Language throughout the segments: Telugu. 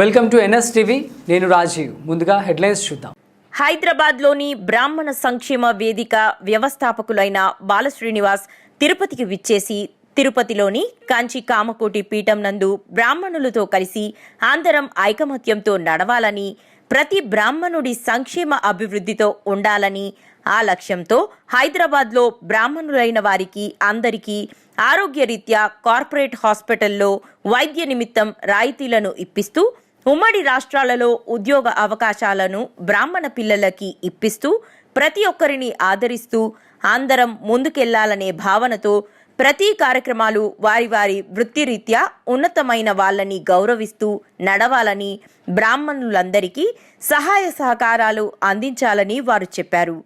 Welcome to NS TV. నేను రాజీవ్. ముందుగా హెడ్లైన్స్ చూద్దాం. హైదరాబాద్లోని బ్రాహ్మణ సంక్షేమ వేదిక వ్యవస్థాపకులైన బాలశ్రీనివాస్ తిరుపతికి విచ్చేసి తిరుపతిలోని కాంచి కామకోటి పీఠం నందు బ్రాహ్మణులతో కలిసి ఆందరం ఐకమత్యంతో నడవాలని ప్రతి బ్రాహ్మణుడి సంక్షేమ అభివృద్ధితో ఉండాలని ఆ లక్ష్యంతో హైదరాబాద్లో బ్రాహ్మణులైన వారికి అందరికీ ఆరోగ్యరీత్యా కార్పొరేట్ హాస్పిటల్లో వైద్య నిమిత్తం రాయితీలను ఇప్పిస్తూ ఉమ్మడి రాష్ట్రాలలో ఉద్యోగ అవకాశాలను బ్రాహ్మణ పిల్లలకి ఇప్పిస్తూ ప్రతి ఒక్కరిని ఆదరిస్తూ అందరం ముందుకెళ్ళాలనే భావనతో ప్రతి కార్యక్రమాలు వారి వారి వృత్తిరీత్యా ఉన్నతమైన వాళ్ళని గౌరవిస్తూ నడవాలని బ్రాహ్మణులందరికీ సహాయ సహకారాలు అందించాలని వారు చెప్పారు.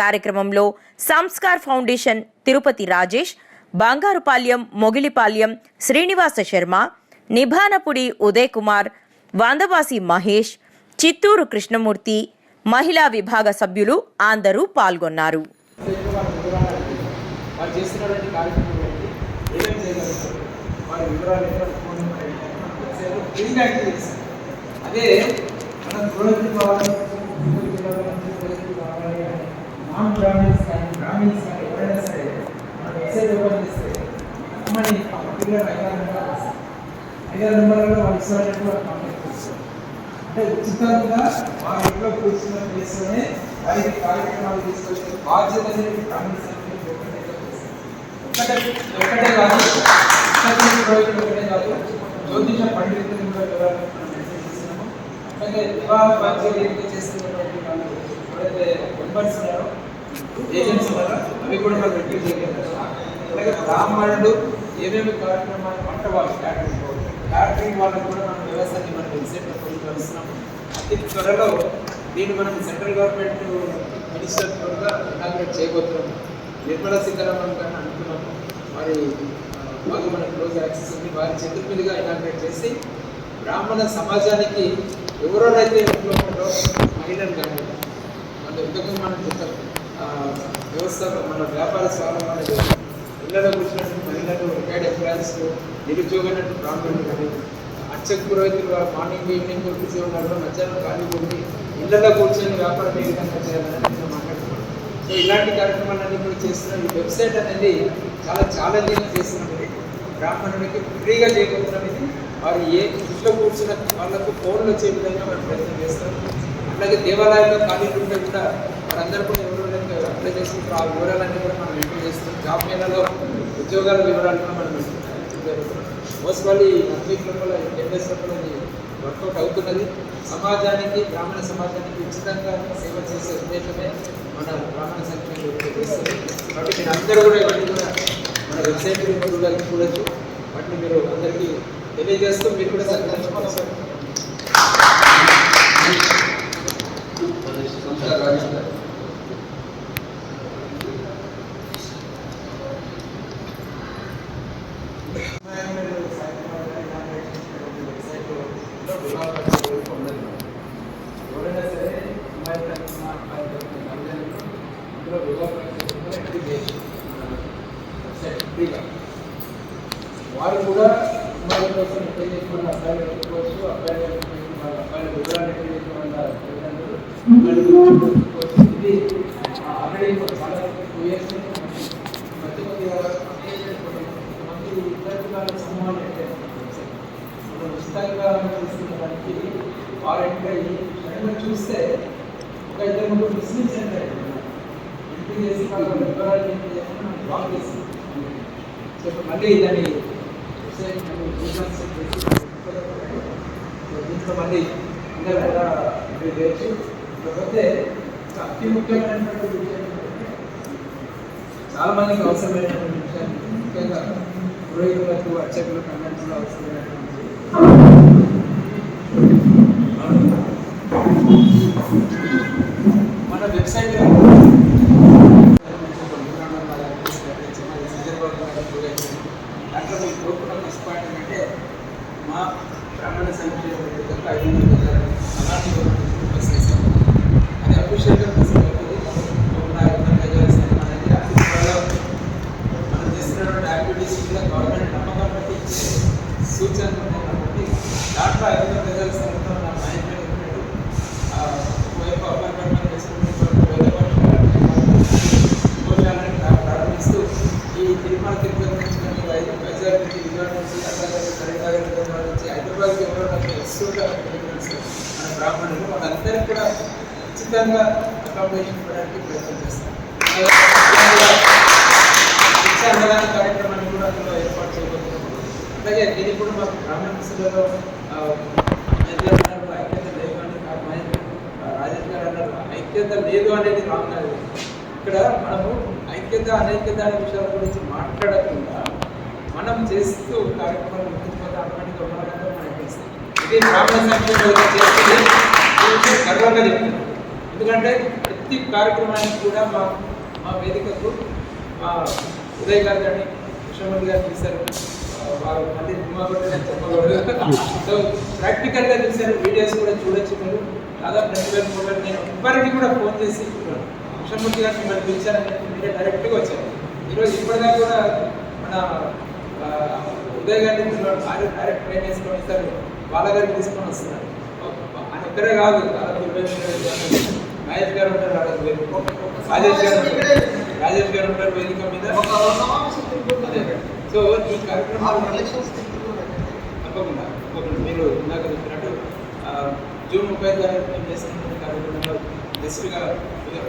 కార్యక్రమంలో సంస్కార్ ఫౌండేషన్ తిరుపతి రాజేష్ బంగారుపాల్యం మొగిలిపాల్యం శ్రీనివాస శర్మ నిభానపుడి ఉదయ్ కుమార్ వందవాసి మహేష్ చిత్తూరు కృష్ణమూర్తి మహిళా విభాగ సభ్యులు అందరూ పాల్గొన్నారు. అదే మనం నాన్ బ్రాహ్మిన్స్ కానీ బ్రాహ్మిన్స్ కానీ ఎవరైనా సరే మనం మెసేజ్ ఓపెన్ చేస్తే మన ఆ పర్టికులర్ ఐదారు నెంబర్ ఐదారు నెంబర్లలో వాళ్ళు ఇస్తారంటే వాళ్ళు కాంటాక్ట్ చేస్తారు అంటే ఉచితంగా మా ఇంట్లో కూర్చున్న ప్లేస్లోనే వారికి కార్యక్రమాలు తీసుకొచ్చే బాధ్యత అనేది బ్రాహ్మిన్స్ అంటే ఒక్కటే ఒక్కటే కాదు. ఒక్కటే పురోహితులు ఒకటే కాదు. జ్యోతిష పండితులు కూడా వివరాలు అలాగే వివాహ బాధ్యత ఏదైతే చేస్తున్నటువంటి వాళ్ళు ఎవరైతే మెంబర్స్ ఉన్నారో ఏజెంట్స్ వల్ల అవి కూడా మనం రిపీట్ చేయగలుగుతాం అలాగే బ్రాహ్మణులు ఏమేమి కార్యక్రమాలు వంట వాళ్ళు క్యాటరింగ్ క్యాటరింగ్ వాళ్ళకు కూడా మనం వ్యవసాయాన్ని మనం వెబ్సైట్లో కలుస్తున్నాము అతి త్వరలో దీన్ని మనం సెంట్రల్ గవర్నమెంట్ మినిస్టర్ కూడా ఇనాగ్రేట్ చేయబోతున్నాం. నిర్మలా సీతారామన్ గారిని అనుకున్నాము వారి ఆ, బాగా మన క్లోజ్ యాక్సెస్ ఉంది. వారి చేతుల మీదుగా ఇనాగ్రేట్ చేసి బ్రాహ్మణ సమాజానికి ఎవరోనైతే ఇంట్లో ఉన్నారో మహిళలు కానీ మన ఇంతకు మనం చూస్తాం వ్యవస్థ మన వ్యాపార స్వావలంబన ఇళ్ళలో కూర్చున్నటువంటి మహిళలు రిటైర్డ్ ఎంప్లాయీస్ నిరుద్యోగైనటువంటి బ్రాహ్మణులు కానీ అర్చక పురోహితులు మార్నింగ్ ఈవినింగ్ బిజీ ఉన్నారు మధ్యాహ్నం ఖాళీ కొట్టి ఇళ్ళలో కూర్చొని వ్యాపారం ఏ విధంగా చేయాలని నేను మాట్లాడుతున్నాను సో ఇలాంటి కార్యక్రమాలన్నీ కూడా చేస్తున్న ఈ వెబ్సైట్ అనేది చాలా ఛాలెంజింగ్ చేస్తున్నది. బ్రాహ్మణుడికి ఫ్రీగా చేయబోతున్నాం ఇది. వారు ఏ ఇంట్లో కూర్చున్న వాళ్ళకు ఫోన్లు వచ్చే విధంగా మనం ప్రయత్నం చేస్తాం అలాగే దేవాలయంలో ఖాళీ ఉంటే కూడా వారందరూ కూడా ఎవరు అప్లై చేసుకుంటారో ఆ వివరాలన్నీ కూడా మనం ఎంటర్ చేస్తాం జాబ్ మేళలో ఉద్యోగాల వివరాలు కూడా మనం మోస్ట్ వన్ వీక్ లోపల టెన్ లోపల ఇది వర్కౌట్ అవుతున్నది. సమాజానికి గ్రామీణ సమాజానికి ఉచితంగా సేవ చేసే ఉద్దేశమే మన గ్రామీణ సంక్షేమ చేస్తుంది కాబట్టి మీరు అందరూ కూడా ఇవన్నీ కూడా మన వెబ్సైట్ చూడాలి చూడొచ్చు. వాటిని మీరు అందరికీ తెలియజేస్తూ మీరు కూడా సంతోషం ఎవరైనా సరే అమ్మాయి తరఫున అబ్బాయి తరఫున తల్లిదండ్రులు ఇందులో వివాహం ఫ్రీగా వారు కూడా అమ్మాయిల కోసం ఎక్కడ చేసుకున్న అబ్బాయిలు పెట్టుకోవచ్చు అబ్బాయిలు వాళ్ళ వివరాలు ఎక్కడ చేసుకున్న తల్లిదండ్రులు ఇది ఆల్రెడీ టూ ఇయర్స్ మధ్య కొద్దిగా ఇద్దరు సమూహాలు పెట్టారు మనం ఉచితంగా తీసుకున్న దానికి వారంటీగా ఈ సడన్గా చూస్తే ఒక ఇద్దరు ముగ్గురు బిజినెస్ సెంటర్ ఎంట్రీ చేసి వాళ్ళ వివరాలు ఎంట్రీ చేసి మనం బ్లాక్ చేసి సో మళ్ళీ దాన్ని వెబ్సైట్ దీంట్లో మళ్ళీ అందరూ కూడా ఎంట్రీ చేయొచ్చు ఇకపోతే అతి ముఖ్యమైనటువంటి విషయం చాలా మందికి అవసరమైనటువంటి విషయాన్ని ముఖ్యంగా పురోహితులకు అర్చకులకు అందరికీ అవసరమైనటువంటి మన వెబ్సైట్ దాంట్లో మీకు గ్రూప్లో ఫస్ట్ పాయింట్ ఏంటంటే మా బ్రాహ్మణ సంక్షేమ ఐదు వందల అలాంటి బస్ వేసాము అది అఫీషియల్గా బస్ మనం చేస్తున్నటువంటి యాక్టివిటీస్ కూడా గవర్నమెంట్ నమ్మకం బట్టి సూచనలు ఉన్నాయి కాబట్టి దాంట్లో ఐదు వందల గజాలు వైజాగ్ నుంచి విజయవాడ హైదరాబాద్కి ఎవరో నాకు బ్రాహ్మణులు వాళ్ళందరికీ కూడా ఖచ్చితంగా అకామిడేషన్ ఇవ్వడానికి ప్రయత్నం చేస్తాం కార్యక్రమాన్ని కూడా అందులో ఏర్పాటు చేయబోతున్నాం అలాగే దీనికి కూడా మాకు గ్రామీణ సభలో ఐక్యత లేదు అని రాజేష్ గారు అన్నారు ఐక్యత లేదు అనేది రామ్ గారు. ఇక్కడ మనము ఐక్యత అనైక్యత అనే విషయాల గురించి మాట్లాడకుండా మనం చేస్తూ కార్యక్రమాలు ముందుకు ఆటోమేటిక్గా ఉన్నదంతా మనకి తెలుస్తుంది ఇది గ్రామీణ సంక్షేమ చేస్తుంది. గర్వంగా చెప్తున్నాను. ఎందుకంటే ప్రతి కార్యక్రమానికి కూడా మా మా వేదికకు మా ఉదయ్ గారు కానీ కృష్ణమూర్తి గారు చూశారు వారు మళ్ళీ సినిమా సో ప్రాక్టికల్గా చూశారు వీడియోస్ కూడా చూడొచ్చు మీరు. దాదాపు రెండు వేల మూడు నేను ఎవ్వరికి కూడా ఫోన్ చేసి చెప్పాను. కృష్ణమూర్తి గారు మిమ్మల్ని పిలిచారని చెప్పి మీరే డైరెక్ట్గా వచ్చారు ఈరోజు ఇప్పటిదాకా కూడా మన ఉదయ్ గారిని. ఆయన డైరెక్ట్ ట్రైన్ వేసుకొని ఇస్తారు వాళ్ళ గారిని తీసుకొని వస్తున్నారు ఆయన ఒక్కరే కాదు. మహేష్ గారు ఉంటారు. రాజేష్ గారు. రాజేష్ గారు ఉంటారు వేదిక మీద. సో ఈ కార్యక్రమాలు తప్పకుండా తప్పకుండా మీరు ఇందాక చెప్పినట్టు జూన్ ముప్పై తారీఖు మేము చేస్తున్న కార్యక్రమంలో గెస్ట్గా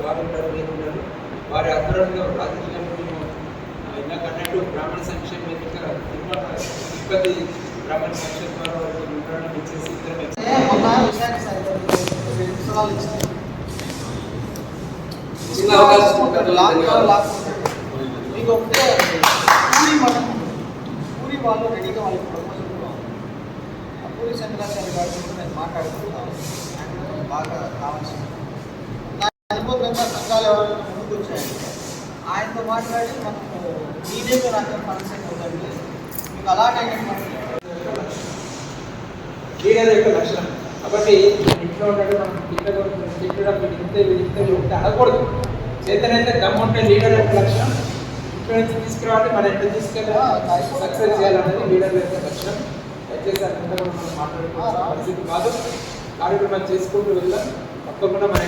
వారు ఉంటారు నేను ఉంటారు. వారి ఆధ్వర్యంలో రాజకీయ గారు మేము ఆ, ఇందాక అన్నట్టు బ్రాహ్మణ సంక్షేమ వేదిక తిరుపతి బ్రాహ్మణ సంక్షేమ ద్వారా వారికి ఇచ్చేసి. మీకు ఒకటే పూరి మనం పూరి వాళ్ళు రెడీగా వాళ్ళకి ప్రపోజల్ కూడా. ఆ పూరి చంద్రాచార్య గారితో నేను కూడా బాగా కావాల్సింది. నా అనుభవంగా సంఘాలు ఎవరైనా ముందుకు వచ్చాయండి ఆయనతో మాట్లాడి మనకు మీదే రకం ఫంక్షన్ అవుతుంది మీకు అలాగైనటువంటి లీడర్ యొక్క లక్షణం. కాబట్టి ఇంట్లో ఉన్నట్టు మనం తిట్టడం విడితే విడితే ఉంటే అనకూడదు చేతనైతే దమ్ముంటే లీడర్ యొక్క లక్షణం. ఇంట్లో నుంచి తీసుకురావాలి మన ఇంట్లో తీసుకెళ్ళాలి సక్సెస్ చేయాలనేది లీడర్ యొక్క లక్షణం. దయచేసి కూడా మనం మాట్లాడుకోవాల్సిన పరిస్థితి కాదు. కార్యక్రమాలు చేసుకుంటూ వెళ్దాం. తప్పకుండా మన